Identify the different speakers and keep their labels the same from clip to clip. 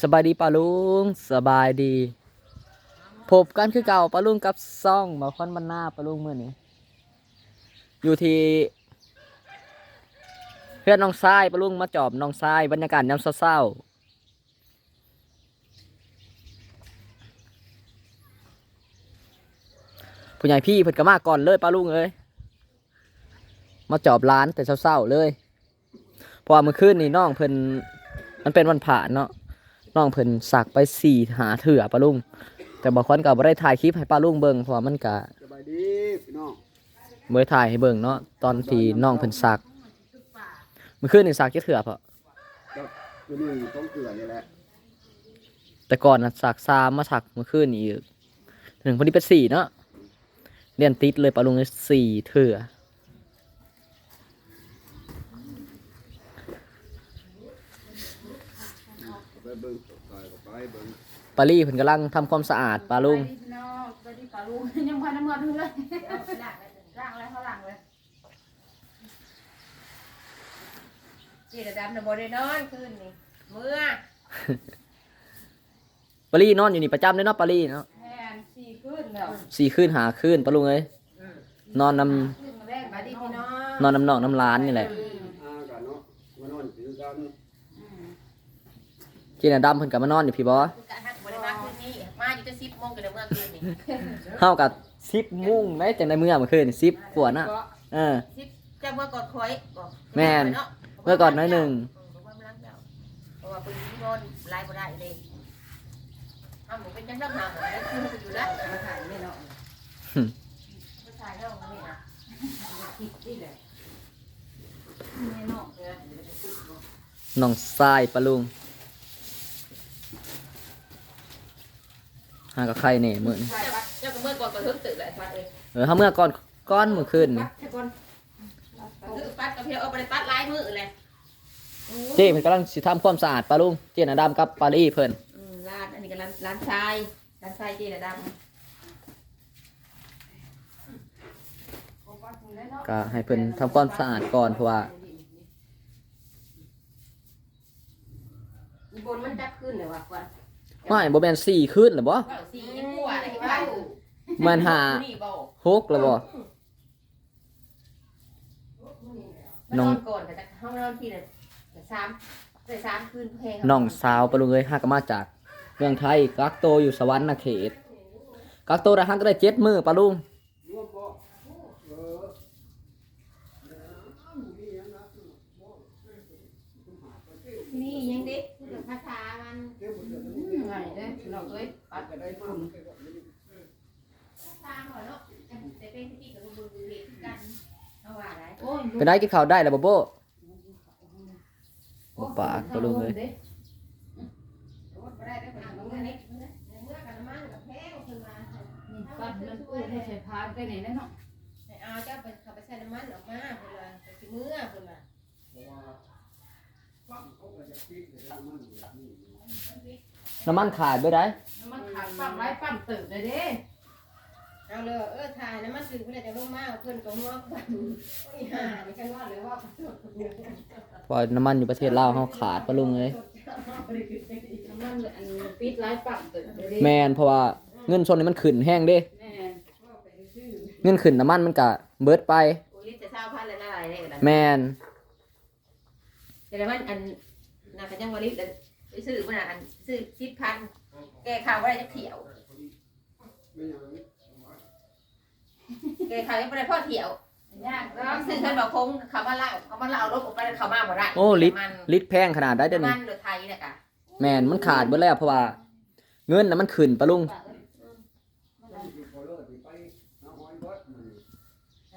Speaker 1: สบายดีปาลุงสบายดีพบกันคือเก่าปาลุงกับซ่องมาคอนบันหน้าปาลุงเมื่อนี้ อยู่ที่เพื่อนน้องทรายปาลุงมาจอบน้องทรายบรรยากาศยามเศร้าๆผู้ใหญ่พี่เพิ่นก็มาก่อนเลยปาลุงเอ้ยมาจอบร้านแต่เศร้าๆเลยเพราะว่าเมื่อคืนนี่น้องเพิ่นมันเป็นวันผ่านเนาะ น้องเพิ่นสักไปสี่หาเถื่อปะลุง แต่บางคนก็บ่ได้ถ่ายคลิปให้ป้าลุงเบิ่งเพราะว่ามันก็
Speaker 2: สบายดีพี่น้อง
Speaker 1: บ่ได้ถ่ายให้เบิ่งเนาะตอนที่น้องเพิ่นสักเมื่อคืนนี่สักจักเถื่อเพราะ
Speaker 2: ตัวนี้ต้องเกลือนี่แหละ
Speaker 1: แต่ก่อนน่ะสักสามมาสักเมื่อคืนนี่อีกถึงพอดีเป็นสี่เนาะเรียนติดเลยป้าลุงเลยสี่เถื่อ
Speaker 2: ไปเบิ่งตายก็ไปเบิ่ง
Speaker 1: ปาลี่เพิ่นกำลังทำความสะอาดป้าลุง
Speaker 3: ไปดิพี่น้องไปดิปลาลุงยังพันน้ำเงินเลยล่างเลยเขาล่างเลย
Speaker 4: จีระดำนะบได้นอนคืนนี่เมื่อ
Speaker 1: ปาลี่นอนอยู่นี่ประจำเลยเนาะปาลี่เนาะ
Speaker 3: แทนสี่ขึ้นแล้ว
Speaker 1: สี่คืนหาคืนป้าลุงเอ้ยนอนนำ
Speaker 3: ขึ้นมาแรก
Speaker 4: มาดีพี่น้อง
Speaker 1: นอนนำนองน้ำร้านนี่แหละ
Speaker 2: อากันเนาะมานอนคือกัน
Speaker 1: จีน่ะดำเพิ่นก็มานอนอยู่พี่บ่
Speaker 4: กะฮักบได้มาคืนนี้มาอยู่จะสิบโมงกันเดี๋ยวเมื่อคืนนี่
Speaker 1: เฮากับซิปมุ่งได้จังได้เมื่อเมื่อคืนซิปปวดน่ะเออ
Speaker 4: สิบจะเมื่อก่อนคอยบอก
Speaker 1: แม่นเมื่อก่อนน้อยหนึ่ง
Speaker 4: เพราะว่าปืนที่โดนไล่บ่ได้เลยอ้าวหมูเป็นจังดังหางหมูได้คืออยู่แล้ว
Speaker 3: มาถ่ายไม่เนาะ
Speaker 4: ผู้ชายเล่ามาเนี่ยนะ
Speaker 3: คิดนี่แหละไม่เนาะเลย
Speaker 1: น้องทรายปะลุง หากับใครเนี่ยมื้อนี้
Speaker 4: เจ้าเจ้าก็เมื่อก่อนก็เพิ่งตื่นเลยปัดเลย
Speaker 1: เออเฮาเมื่อก่อนก้อนมื้อคืนนี่
Speaker 3: แค่ก่อน
Speaker 4: คือปัดกับเพียวเอาไปปัดลายมือเลย
Speaker 1: เจ้เพิ่นกำลังสิทำความสะอาดปะลุงเจ้น่ะดำกับปาลี่เพิ่น
Speaker 4: อืมร้านอันนี้ก็ร้านร้านทรายร้านทรายจีระดำ
Speaker 1: ก็ให้เพิ่นทำความสะอาดก่อนเพราะว่า
Speaker 4: อีบนมันจับขึ้นเลยว่ะก่อน
Speaker 1: ไม่บ่แม่น4คืนหรอบ่
Speaker 4: เบาสียังกลัวอะไรที่เบา
Speaker 1: แม่นหา
Speaker 4: นี่เบา
Speaker 1: หกแล้วบ่
Speaker 4: มันนอนก่อนแต่จะห้องนอนที่เนี่ยสามเลยสามคืนเพลง
Speaker 1: น้องสาวปะลุงเอ้ยหาก็มาจากเมืองไทยกักโตวอยู่สวรรค์เขตกักโตวได้หักก็ได้7มื้อปะลุง
Speaker 2: ร่วมบ่เออ
Speaker 4: นี่ยังเด็กภาษามัน
Speaker 2: เก็บหมดเลย
Speaker 3: ไง เด้เราเอ้ยปัด
Speaker 2: จะได้ฝุ่น
Speaker 4: ภาษาหัวเนาะแต่เป็นที่กับมือเรียนกันเอาว่าอะไร
Speaker 3: โอ้ย
Speaker 1: ไปได้กินข้าวได้แล้วบ่โบบ่ปากปะลุงเอ้ย
Speaker 4: ก็ได้ได้คนเอาเมื่อนี้เมื่อกันมั่งกับแพงคือมา
Speaker 3: ปัดมันพูดให้ใส่พานไปไหนนั่นเนาะ
Speaker 4: เอาเจ้าไปขับไปใส่น้ำมันออกมาเพื่อไปเมื่อเพื่อ
Speaker 2: ฟังเขาก็จะปิดเลย น้ำมันแบบนี้
Speaker 1: น้ำมันขาดไปได้
Speaker 3: มันขาดปั๊มไรปั๊มตื่นเลยเด้
Speaker 4: เอาเลยเออถ่ายน้ำมันตื่นเพื่อจะลงมาเพื่อนก็หัวกันโอ้ยห่าไม่ใช่ว่าเลยว่า
Speaker 1: เพอน้ำมันอยู่ประเทศลาวเฮาขาดปะลุงเอ้ย
Speaker 3: มันอันปิดไรปั๊มตื่นเลยเด้
Speaker 1: แม่นเพราะว่าเงินส่วนนี้มันขึ้นแห้งเด้
Speaker 3: แม่
Speaker 1: เงินขึ้นน้ำมันมันก็เบิดไป
Speaker 4: โอ้ลิจะเช่าพันเลยละลายเลยกัน
Speaker 1: แม่น
Speaker 4: แต่มันอันนักยังวลิต ไปซื้อมันอันซื้อสิบพันแกข่าวว่าจะเถียว
Speaker 2: ไม่อย่างนี้
Speaker 4: แกข่าวยังไม่ได้พ่อเถียวยา
Speaker 3: ก
Speaker 4: ต้องซื้อเงินบอกคงเขามาเล่าเขามาเล่ารถออกไปเขามาบ่ได้
Speaker 1: โอ้ลิตร
Speaker 4: มัน
Speaker 1: ลิตรแพงขนาดได้เดี๋ยว
Speaker 4: มั
Speaker 1: นี้
Speaker 4: นหรือไทยเนี่ยกะ
Speaker 1: แม่นมันขาดเบิดแล้วเพราะว่า เงินน่ะมันขึ้นปะลุง
Speaker 2: ที่พอเลิกไปน้ำหอยเบิด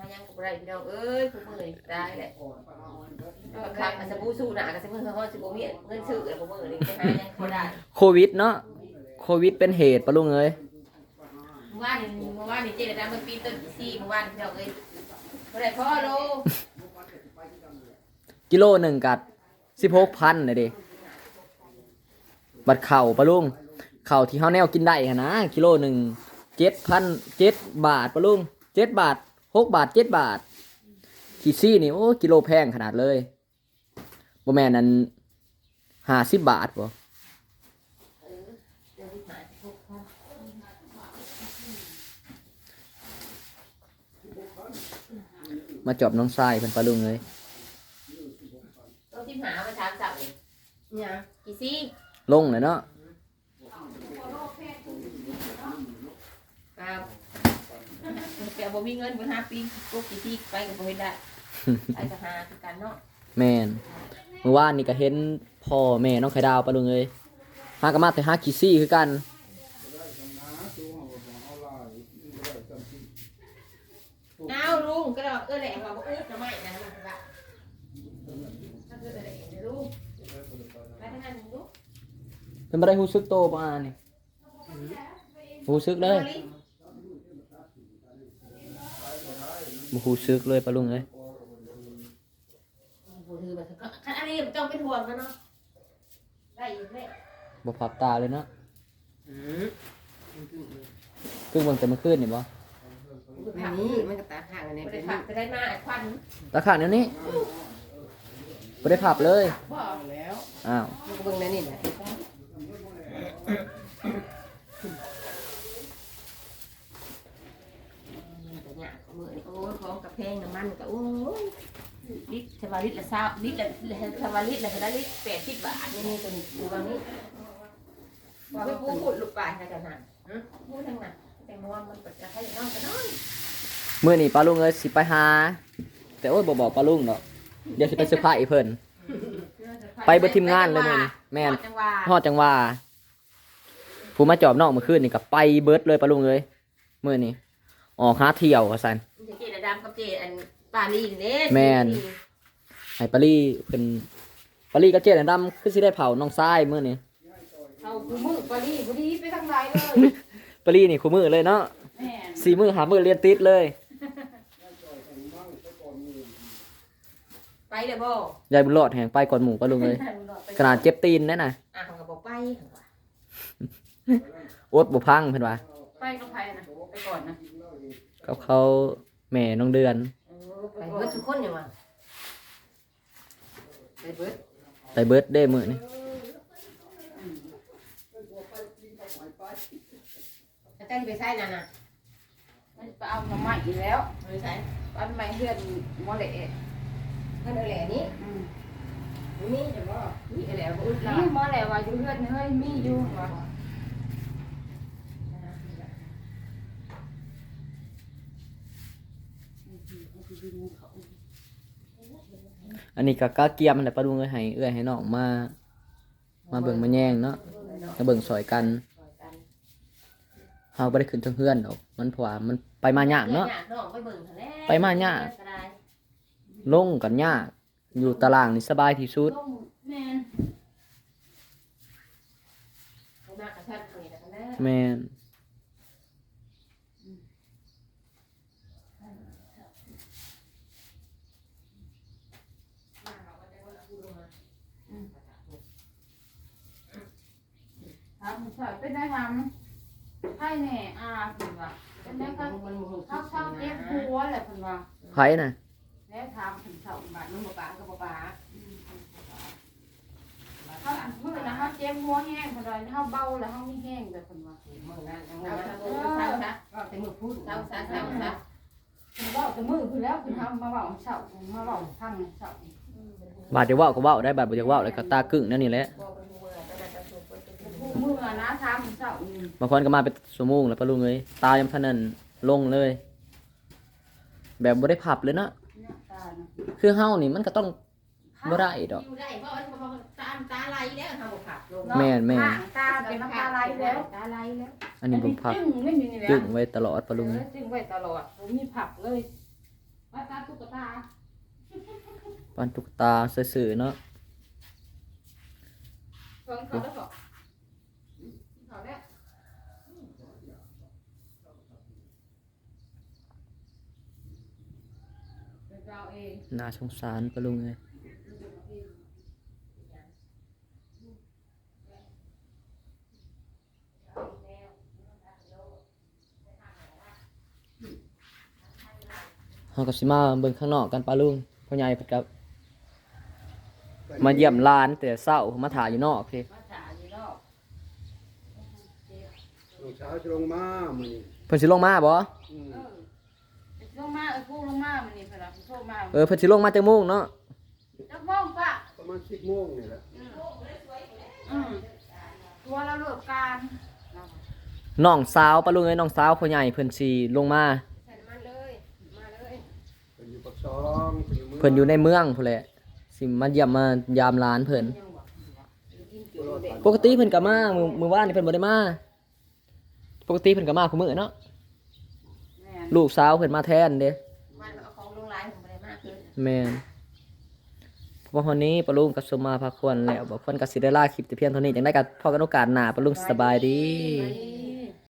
Speaker 2: มัน
Speaker 4: ยังกับ ไรพี่น้องเอ้ยคุณมือได้แหละครั้งอันสบู่สู้หนากับสบู่เขาสิบู่มีเงินซื้อแล้วผมมือนี่จะหายังเขาได้
Speaker 1: โควิดเนาะโควิดเป็นเหตุปะลุงเอ้ย
Speaker 4: เมื่อวานนี่เมื่อวานนี่เจ๊ได้มันปีต้นสี่เมื่อวานพี่น้องเอ้ยบ่ได้พ่อโล
Speaker 1: กิโลหนึ่งกัดสิบหกพันเลยดิบัดเข่าปะลุงเข่าที่เขาแนวกินได้หั้นนะกิโลหนึ่งเจ็ดพันเจ็ดบาทปะลุงเจ็ดบาท หกบาทเจ็ดบาทขีดซี่นี่โอ้กิโลแพงขนาดเลยบ่แม่นั้นห้าสิบบาทบ่มาจอบน้องทรายเป็นปลาลุงเลย
Speaker 4: ต้องทิมหามาถาจับเลยเนี่ยกี่ซี่
Speaker 1: ลงเลยเนาะ
Speaker 4: มีเงินบ่ห้าปีกูกี่ซี่ไปกับบ่เฮ็ดได้ไปกับหาคือกันเนาะ
Speaker 1: แม่นเมื่อวานนี่ก็เห็นพ่อแม่น้องไข่ดาวปลาลุงเลยหากนมาแต่หาขี้ซี่คือกัน
Speaker 4: เอาลุงก็ดอกเออแหละว่าบ่อึดทำไมนะมันว่าถ้าเกิดอะไรเดี๋ยวลุงไปทางนั้นลุง
Speaker 1: เพิ่นบ่ได้ฮู้สึกโตประมาณนี่ฮู้สึกเลย บ่ฮู้สึกเลยปลาลุงเลย
Speaker 4: บ่ถือแบบคันอันนี้ต้องเป็นห่วงกันเนาะ ได้อีกแม่
Speaker 1: บ่พับตาเลยเนาะเพิ่งเบิ่งแต่เมื่อคืนนี่บ่
Speaker 4: อันนี้มันก็ตาห่างกันเนี่ยบ่ได้ผักจะได้มาไอ้ควัน
Speaker 1: ราคาเดี๋ยวนี้บ่ได้พับเลย
Speaker 4: บ่ แล้ว
Speaker 1: อ้าว
Speaker 4: มันก็เบิ่งในนี่แหละแต่เนี่ยของมือนี่โอ้ ยของกระเพงน้ำมันก็โอ้ยลิตรเทวาลิตรละเศร้าลิตรละเทวาลิตรละเทวาลิตรแปดสิบบาทนี่นี่ตัวนี้ดูบางนี้ว่าไปปูขุดลูกปลาให้กันนั่นพูดทางนั้นแต่มัวมันเปิดกระให้น้องกันน้อย
Speaker 1: มื้อนี้ปลาลุงเอ้ยสิไปหา แต่โอ้ยบ่บอกปลาลุงดอกเดี๋ยวสิไปเซอร์ไพรส์เพิ่นไปเบิดทีมงานเลยมื้อนี้แม่น
Speaker 4: จังหวะ
Speaker 1: ฮอดจังว่าผู้มาจอบน้องเมื่อคืนนี่ก็ไปเบิดเลยปลาลุงเลยมื้อนี้ออกหาเที่ยวว่าซั่น
Speaker 4: เจ ดดำกับเจอันปาลีนเด้
Speaker 1: แม่นให้ปารีเพิ่นปารีกับเจ๊ดำคือสิได้เผาน้องทรายมื้อนี้
Speaker 3: เอากูมือปลีพอดีไปทางไหนเลย
Speaker 1: ปารีนี่คู่มือเลยเนาะ
Speaker 3: แม่น
Speaker 1: สี่มื้อหามื้อเรียนติดเลย
Speaker 4: ไปเลยบ่
Speaker 1: ยายบุญรอดแห่งไปก่อนหมู่ปลาลุงเลยขนาดเจ็บตีนนั่นน่ะ
Speaker 4: อะเขาก็บอกไปเขาว่า
Speaker 1: อดบ่พังเพิ่นว่า
Speaker 3: ไปกับใครนะไปก่อนนะ
Speaker 1: กับเขา แม่น้องเดือน
Speaker 4: เออไปเบิดทุกคนอยู่ว่ะไปเบิด
Speaker 1: ไปเบิดเด้มื้อนี้
Speaker 4: อาจารย์ไปใช้นั่นน่ะ
Speaker 3: มันไปเอามาใหม่อีกแล้ว
Speaker 4: ไปใช้
Speaker 3: อันใหม่เพื่อนมอเละ
Speaker 4: เงินเอาแหล่นี้
Speaker 3: อืม
Speaker 4: มีจะบ่มีเอาแหล่บ่อึดละ
Speaker 3: นี่มอเละว่าอยู่เพื่อนเฮ้ยมีอยู่ว่ะ
Speaker 1: อันนี้ก็กะเกียมนั่นแหละปลาลุงเอ้ยให้เอื้อยให้น้องมา มาเบิ่งมาแย่งเนาะมาเบิ่งซอยกันเฮาบ่ได้ขึ้นเทางเฮือนดอกมันเพราะว่ามันไปมายากเนาะ
Speaker 4: น้องไปเบิ่งหั่นแหละ
Speaker 1: ไปมาเนี่ย
Speaker 4: ก็ได้
Speaker 1: ลงกันยากอยู่ตารางนี่สบายที่สุด
Speaker 3: ต้มแม่น
Speaker 4: ไปมากกับท่านนี่แล้วกัน นะ
Speaker 1: แม่น
Speaker 3: ทำใส่เป็นได้ทำให้แน่อาเพิ่นว่าเป็นได้ก็เขาเช่าเจ็บหัวแหละเพิ่นว่า
Speaker 1: ไผน่ะ
Speaker 3: แล้วทำถึงเช่าบาทนึงบ่ปาก็บ่ปาเขามื้อนะเขาเจ็บหัวแห้งเพิ่นว่าเขาเบาแล้วเขาไมีแห้งแบบเพิ่นว่า
Speaker 4: มือนั้นมือนั้นมือเช้าซะก็แต่มือพูดเช้าซะเช้าซะ
Speaker 3: เพิ่นเว้าแต่มื้อคือแล้วเพิ่นทำมาเว้าเช้ามาเว้าพังเช้า
Speaker 1: บาดจะเว้าก็เว้าได้บาดบ่จะเว้าเลยก็ตากึ่งนั่นนี่แหละ
Speaker 4: บอกเป็นมือแต่แต่ตัวเป็น
Speaker 3: ผู้มื้อนะทำเช้านี่
Speaker 1: บางคนก็มาเป็นชั่วโมงแล้วปะลุงเอ้ยตายยังพนันลงเลย แบบบ่ได้พับเลยเนาะ
Speaker 3: เนี่ยตานะ
Speaker 1: คือเฮานี่มันก็ต้องบ่ได้ดอก
Speaker 4: อยู่ได้เพราะว่าตาตาไหลแล้วทำบ่ขาดลง
Speaker 1: แม่นแม่น
Speaker 3: ตาเป็นน้ำตาไหลแล้วตาไหลแล้ว
Speaker 1: อันนี้บ่พับ
Speaker 3: จึ้งไม่มีนี่แหละ
Speaker 1: จึงไว้ตลอดปะลุง
Speaker 3: เอ
Speaker 1: เอ้
Speaker 3: อยจึ้งไว้ตลอดผมมีผักเลยว่าตาตุ๊กตา
Speaker 1: ปานตุกตาซื่อๆเนาะ
Speaker 3: เพิ่งเขาแล้วบอกเขาแล้วเป็นเราเอง
Speaker 1: น่าสงสารปะลุงเอ้ยเฮาก็สิมาเบิ่งข้างนอกกันปะลุงพ่อใหญ่เพิ่นก็ มาเยี่ยมหลานแต่เช้ามาถ่ายอยู่นอกพี่
Speaker 3: มาถ่ายอยู่รอบ
Speaker 2: ลูกสาวจะลงมามื้อนี้
Speaker 1: เพิ่นสิลงมาบ่
Speaker 2: อืม
Speaker 3: เออลงมาเออพูดลงมามันนี่เพิ่นว่าโทรรมา
Speaker 1: เออเพิ่นสิลงมาจังโมงเนาะ
Speaker 3: จักโมงปะ
Speaker 2: ประมาณสิบโมงนี่แหละ
Speaker 3: อืมตัวเราเลือกการ
Speaker 1: น้องสาวปะลุงเอ้ยน้องสาวพ่อใหญ่เพิ่นสิลงมา
Speaker 4: ใส่น้ำมันเลยมาเลย
Speaker 2: เป็นอยู่ปักซองเป็นอยู่เมือง
Speaker 1: เพิ่นอยู่ในเมืองพุ่นแหละ สิมาเยี่ยมมายามร้านเพิ่น
Speaker 4: ยังบอกกินเกลือเด็ก
Speaker 1: ปกติเพิ่นก็มามื้อมื้อวานนี่เพิ่นบ่ได้มาปกติเพิ่นก็มาคุมื้อเนาะ
Speaker 3: แม่น
Speaker 1: ลูกสาวเพิ่นมาแทนเด้
Speaker 4: มันเอาของลงไลน์ผมไปได้มากขึ้น
Speaker 1: แม่นเพราะว่าวันนี้ปะลุงกับสมมาพักควรแล้วบอกเพิ่นก็สิได้ลาคลิปแต่เพียงเท่านี้จังได๋ก็พอกันโอกาสหน้าปะลุงสบายดี
Speaker 4: ไป